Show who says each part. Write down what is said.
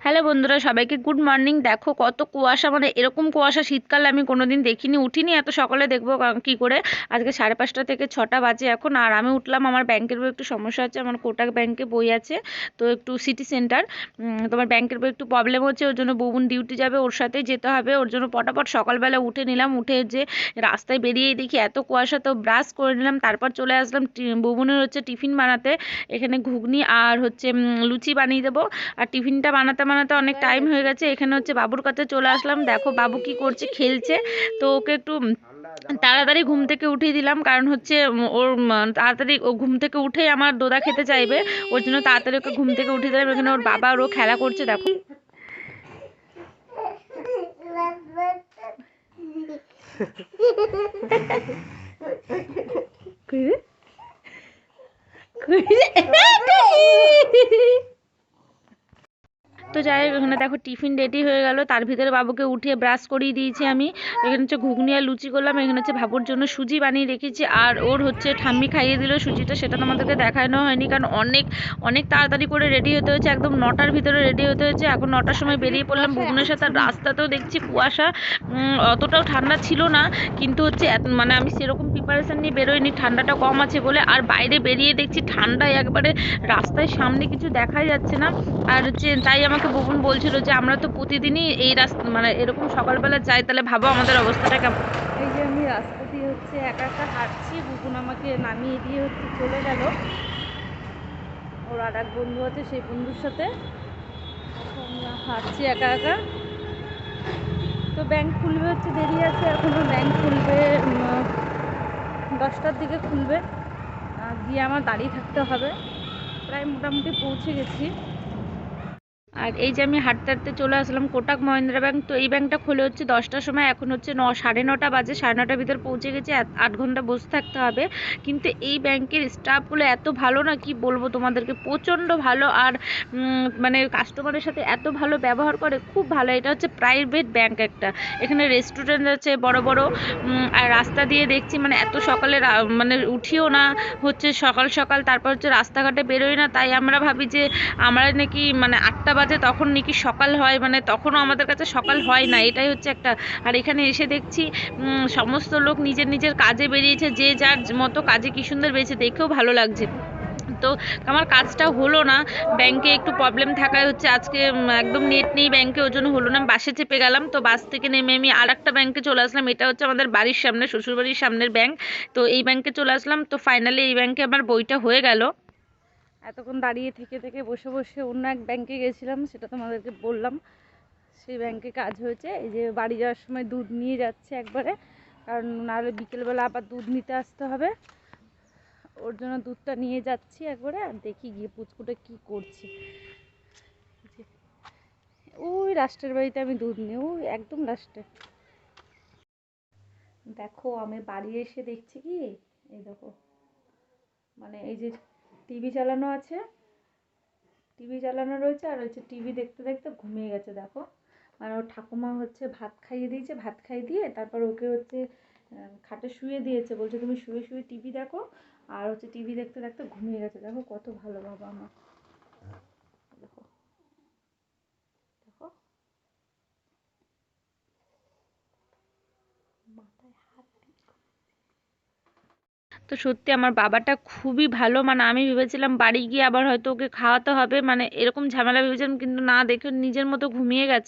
Speaker 1: Hello বন্ধুরা, সবাইকে good morning দেখো কত কুয়াশা মানে এরকম কুয়াশা শীতকালে আমি কোনোদিন দেখিনি, উঠিনি, এত সকালে দেখব কা- করে। আজকে সাড়ে পাঁচটা থেকে ছটা বাজে এখন, আর আমি উঠলাম, আমার ব্যাংকের বই একটু সমস্যা হচ্ছে, আমার কোটাক ব্যাংকে বই আছে, তো একটু সিটি সেন্টার তোমার ব্যাংকের বই একটু প্রবলেম হচ্ছে, ওর জন্য বৌবুন ডিউটি যাবে, ওর সাথেই যেতে হবে, ওর জন্য পটাপট সকালবেলা উঠে নিলাম, উঠে যে রাস্তায় বেরিয়েই দেখি এত কুয়াশা, তো ব্রাশ করে নিলাম, তারপর চলে আসলাম বৌবুনের হচ্ছে টিফিন বানাতে, এখানে ঘুগনি আর হচ্ছে লুচি বানিয়ে দেবো, আর টিফিনটা বানাতে বানাতে অনেক টাইম হয়ে গেছে। এখানে হচ্ছে বাবুর কাছে চলে আসলাম। দেখো বাবু কি করছে খেলছে। তো ওকে একটু তাড়াতাড়ি ঘুম থেকে উঠিয়ে দিলাম। কারণ হচ্ছে ওর তাড়াতাড়ি ও ঘুম থেকে উঠেই আমার দোদা খেতে চাইবে। ওর জন্য তাড়াতাড়ি ওকে ঘুম থেকে উঠিয়ে দিলাম। এখানে ওর বাবা আর ও খেলা করছে দেখো। কই রে? কই রে? তো যাই এখানে দেখো টিফিন রেডি হয়ে গেল। তার ভিতরে বাবুকে উঠিয়ে ব্রাশ করিয়ে দিয়েছি আমি। এখানে হচ্ছে ঘুগনি আর লুচি করলাম। এখানে হচ্ছে বাবুর জন্য সুজি বানিয়ে রেখেছি। আর ওর হচ্ছে ঠাম্মি খাইয়ে দিল সুজিটা। সেটা তোমাদেরকে দেখানো হয়নি, কারণ অনেক অনেক তাড়াতাড়ি করে রেডি হতে হয়েছে। একদম নটার ভিতরে রেডি হতে হয়েছে। এখন নটার সময় বেরিয়ে পড়লাম ভুবনের সাথে আর রাস্তাতেও দেখছি কুয়াশা। অতটাও ঠান্ডা ছিল না। কিন্তু হচ্ছে মানে আমি সেরকম প্রিপারেশান নিয়ে বেরোইনি। ঠান্ডাটা কম আছে বলে। আর বাইরে বেরিয়ে দেখছি ঠান্ডায় একবারে রাস্তায় সামনে কিছু দেখাই যাচ্ছে না। আর হচ্ছে তাই আমাকে বকুন বলছিল যে, আমরা তো প্রতিদিনই এই রাস্তা মানে এরকম সকালবেলা যাই, তাহলে ভাবো আমাদের অবস্থাটা কেমন। এই যে আমি রাস্তা দিয়ে হচ্ছে একা একা হাঁটছি বুকুন আমাকে নামিয়ে দিয়ে হচ্ছে চলে গেল। ওর আর এক বন্ধু আছে, সেই বন্ধুর সাথে। এখন আমি হাঁটছি একা একা। তো ব্যাংক খুলবে হচ্ছে, দেরি আছে এখনও ব্যাংক খুলবে দশটার দিকে খুলবে। গিয়ে আমার দাঁড়িয়ে থাকতে হবে। প্রায় মোটামুটি পৌঁছে গেছি। আর এই যে আমি হাঁটতে হাঁটতে চলে আসলাম কোটাক মহিন্দ্রা ব্যাংক, তো এই ব্যাংকটা খুলে হচ্ছে দশটার সময়, এখন হচ্ছে ন, সাড়ে নটা বাজে, সাড়ে নটার ভিতর পৌঁছে গেছে আট- ঘণ্টা বসে থাকতে হবে। কিন্তু এই ব্যাংকের স্টাফগুলো এত ভালো না, কি বলব তোমাদেরকে, প্রচণ্ড ভালো আর মানে কাস্টমারের সাথে এত ভালো ব্যবহার করে, খুব ভালো। এটা হচ্ছে প্রাইভেট ব্যাংক একটা। এখানে রেস্টুরেন্ট আছে, বড় বড় আর রাস্তা দিয়ে দেখছি মানে এত সকালে মানে উঠিও না, হচ্ছে সকাল সকাল, তারপর হচ্ছে রাস্তাঘাটে বেরোই না। তাই আমরা ভাবি যে, আমরা নাকি মানে আটটা বাজে তখন নাকি সকাল হয় মানে তখনও আমাদের কাছে সকাল হয় না, এটাই হচ্ছে একটা। আর এখানে এসে দেখছি সমস্ত লোক নিজের নিজের কাজে বেরিয়েছে, যে যার মতো কাজে কি সুন্দর বেরিয়েছে, দেখেও ভালো লাগছে। তো আমার কাজটা হলো না, ব্যাংকে একটু প্রবলেম থাকায় হচ্ছে আজকে একদম নেট নেই ব্যাংকে, ওই জন্য হলো না। বাসে চেপে গেলাম, তো বাস থেকে নেমে আমি আর একটা ব্যাংকে চলে আসলাম, এটা হচ্ছে আমাদের বাড়ির সামনে, শ্বশুরবাড়ির সামনের ব্যাংক। তো এই ব্যাংকে চলে আসলাম, তো ফাইনালি এই ব্যাংকে আমার বইটা হয়ে গেল। এতক্ষণ দাঁড়িয়ে থেকে থেকে বসে বসে অন্য এক ব্যাংকে গেছিলাম, সেটা তোমাদেরকে বললাম। সেই ব্যাংকে কাজ হয়েছে, এই যে বাড়ি যাওয়ার সময় দুধ নিয়ে যাচ্ছে একবারে, কারণ নাহলে বিকেলবেলা আবার দুধ নিতে আসতে হবে। ওর জন্য দুধটা নিয়ে যাচ্ছি একবারে, আর দেখি গিয়ে পুচকুটা কি করছে। ওই লাস্টের বাড়িতে আমি দুধ নিই, ওই একদম লাস্টে দেখো, আমি বাড়ি এসে দেখছি কি, এই দেখো মানে এই যে টিভি চালানো আছে। টিভি চালানো রয়েছে আর হচ্ছে টিভি দেখতে দেখতে ঘুমিয়ে গেছে, দেখো। মানে ওর ঠাকুমা হচ্ছে ভাত খাইয়ে দিয়েছে, ভাত খাইয়ে দিয়ে তারপর ওকে হচ্ছে খাটে শুয়ে দিয়েছে। বলছে, তুমি শুয়ে শুয়ে টিভি দেখো। আর হচ্ছে টিভি দেখতে দেখতে ঘুমিয়ে গেছে। দেখো কত ভালো বাবা আমার দেখো। দেখো। মাথায় হাত তো সত্যি আমার বাবাটা খুবই ভালো। মানে আমি ভেবেছিলাম বাড়ি গিয়ে আবার হয়তো ওকে খাওয়াতে হবে। মানে এরকম ঝামেলা ভেবেছিলাম, কিন্তু না দেখে নিজের মতো ঘুমিয়ে গেছে।